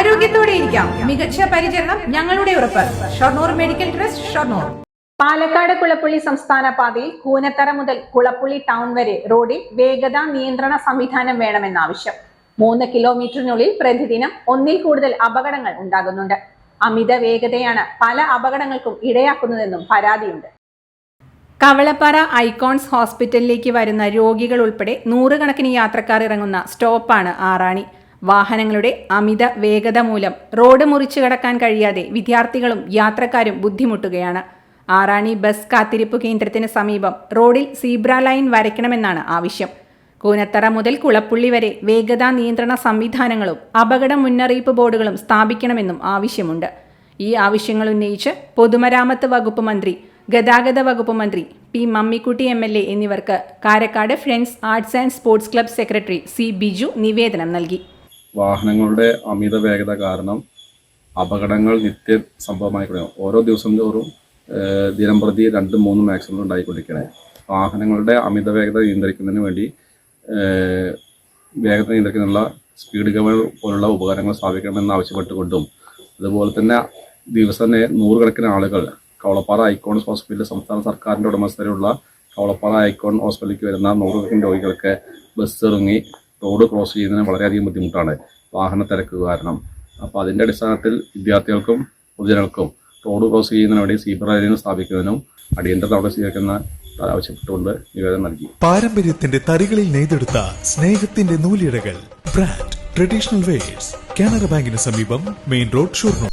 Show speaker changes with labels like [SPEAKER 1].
[SPEAKER 1] ആരോഗ്യത്തോടെ ഇരിക്കാം. മികച്ച പരിചരണം ഞങ്ങളുടെ ഉറപ്പ്. Shoranur medical trust Shoranur.
[SPEAKER 2] Palakkad Kulappully സംസ്ഥാന പാതയിൽ കൂനത്തറ മുതൽ കുളപ്പുള്ളി ടൗൺ വരെ റോഡിൽ വേഗത നിയന്ത്രണ സംവിധാനം വേണമെന്ന ആവശ്യം മൂന്ന് കിലോമീറ്ററിനുള്ളിൽ പ്രതിദിനം ഒന്നിൽ കൂടുതൽ അപകടങ്ങൾ ഉണ്ടാകുന്നുണ്ട്. അമിത വേഗതയാണ് പല അപകടങ്ങൾക്കും ഇടയാക്കുന്നതെന്നും പരാതിയുണ്ട്. കവളപ്പാറ ഐക്കോൺസ് ഹോസ്പിറ്റലിലേക്ക് വരുന്ന രോഗികൾ ഉൾപ്പെടെ നൂറുകണക്കിന് യാത്രക്കാർ ഇറങ്ങുന്ന സ്റ്റോപ്പാണ് ആറാണി. വാഹനങ്ങളുടെ അമിത വേഗത മൂലം റോഡ് മുറിച്ചു കടക്കാൻ കഴിയാതെ വിദ്യാർത്ഥികളും യാത്രക്കാരും ബുദ്ധിമുട്ടുകയാണ്. ആറാണി ബസ് കാത്തിരിപ്പ് കേന്ദ്രത്തിന് സമീപം റോഡിൽ സീബ്ര ലൈൻ വരയ്ക്കണമെന്നാണ് ആവശ്യം. കൂനത്തറ മുതൽ കുളപ്പുള്ളി വരെ വേഗതാ നിയന്ത്രണ സംവിധാനങ്ങളും അപകട മുന്നറിയിപ്പ് ബോർഡുകളും സ്ഥാപിക്കണമെന്നും ആവശ്യമുണ്ട്. ഈ ആവശ്യങ്ങൾ ഉന്നയിച്ച് പൊതുമരാമത്ത് വകുപ്പ് മന്ത്രി ഗതാഗത വകുപ്പ് മന്ത്രി P Mammikutty M L A എന്നിവർക്ക് Karakkad friends arts and sports club secretary C Biju നിവേദനം നൽകി.
[SPEAKER 3] വാഹനങ്ങളുടെ അമിത വേഗത കാരണം അപകടങ്ങൾ നിത്യ സംഭവമായി കൊടുക്കണം ഓരോ ദിവസം തോറും ദിനം പ്രതി രണ്ടും മൂന്നും ആക്സിഡന്റ് ഉണ്ടായിക്കൊണ്ടിരിക്കണേ വാഹനങ്ങളുടെ അമിത വേഗത നിയന്ത്രിക്കുന്നതിന് വേണ്ടി വേഗത നിയന്ത്രിക്കുന്നതിനുള്ള സ്പീഡ് ഗവൺ പോലുള്ള ഉപകരണങ്ങൾ സ്ഥാപിക്കണമെന്ന് ആവശ്യപ്പെട്ടുകൊണ്ടും അതുപോലെ തന്നെ ദിവസം തന്നെ നൂറുകണക്കിന് ആളുകൾ കവളപ്പാറ ഐക്കോൺ ഹോസ്പിറ്റലിൽ സംസ്ഥാന സർക്കാരിന്റെ ഉടമസ്ഥതയിലുള്ള കവളപ്പാറ ഐക്കോൺ ഹോസ്പിറ്റലിലേക്ക് വരുന്ന നൂറുകണക്കിന് രോഗികൾക്ക് ബസ് ഇറങ്ങി റോഡ് ക്രോസ് ചെയ്യുന്നതിന് വളരെയധികം ബുദ്ധിമുട്ടാണ് വാഹന തിരക്ക് കാരണം. അപ്പോൾ അതിന്റെ അടിസ്ഥാനത്തിൽ വിദ്യാർത്ഥികൾക്കും പൊതുജനങ്ങൾക്കും റോഡ് ക്രോസ് ചെയ്യുന്നതിന് വേണ്ടി സീബ്ര ലൈൻ സ്ഥാപിക്കുന്നതിനും അടിയന്തര നടപടി സ്വീകരിക്കുന്ന ആവശ്യപ്പെട്ടുകൊണ്ട് നിവേദനം നൽകി.
[SPEAKER 4] പാരമ്പര്യത്തിന്റെ തറികളിൽ നെയ്തെടുത്ത സ്നേഹത്തിന്റെ നൂലിഴകൾ. ബ്രാൻഡ് ട്രഡീഷണൽ വെയേഴ്സ് കാനറ ബാങ്കിന് സമീപം മെയിൻ റോഡ് ഷൊർണൂർ